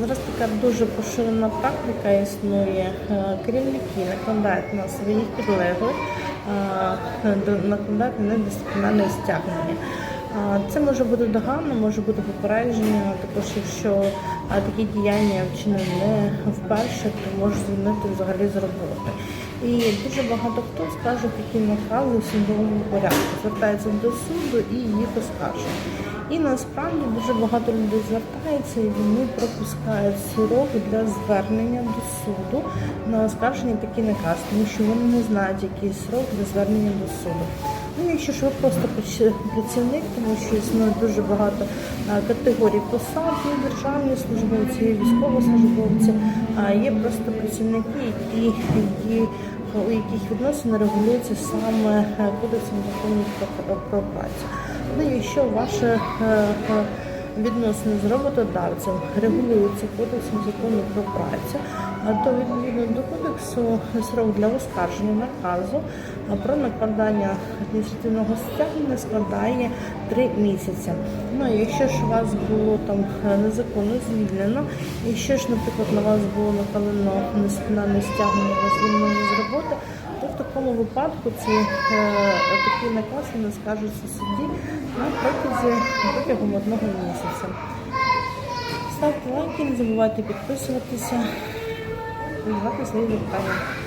Зараз така дуже поширена практика існує. Е, Керівники накладають на своїх підлеглих, е, накладають на них дисциплінарне стягнення. Це може бути догано, може бути попередження. Також, якщо такі діяння вчинені не вперше, то може звільнити взагалі з роботи. І дуже багато хто скаже такі накази в судовому порядку, звертається до суду і їх оскаржує. І насправді дуже багато людей звертається і вони пропускають срок для звернення до суду на оскарження такий наказ, тому що вони не знають, який срок для звернення до суду. Ну, якщо ж ви просто працівник, тому що існує дуже багато категорій посад, є державні службовці, є військовослужбовці, є просто працівники, які, які у яких відносини регулюються саме е, кодексом законів про, про працю. Ну, якщо ваше е, е, відносини з роботодавцем регулюються кодексом закону про працю, то відповідно до кодексу срок для оскарження наказу про накладання адміністративного стягнення складає 3 місяці. Ну а якщо ж вас було там незаконно звільнено, якщо ж, наприклад, на вас було накладено дисциплінарне стягнення звільнення з роботи, то такому випадку ці е, такі наказ не скажеться суді на протязі протягом одного місяця. Ставте лайки, не забувайте підписуватися, задавати свої запитання.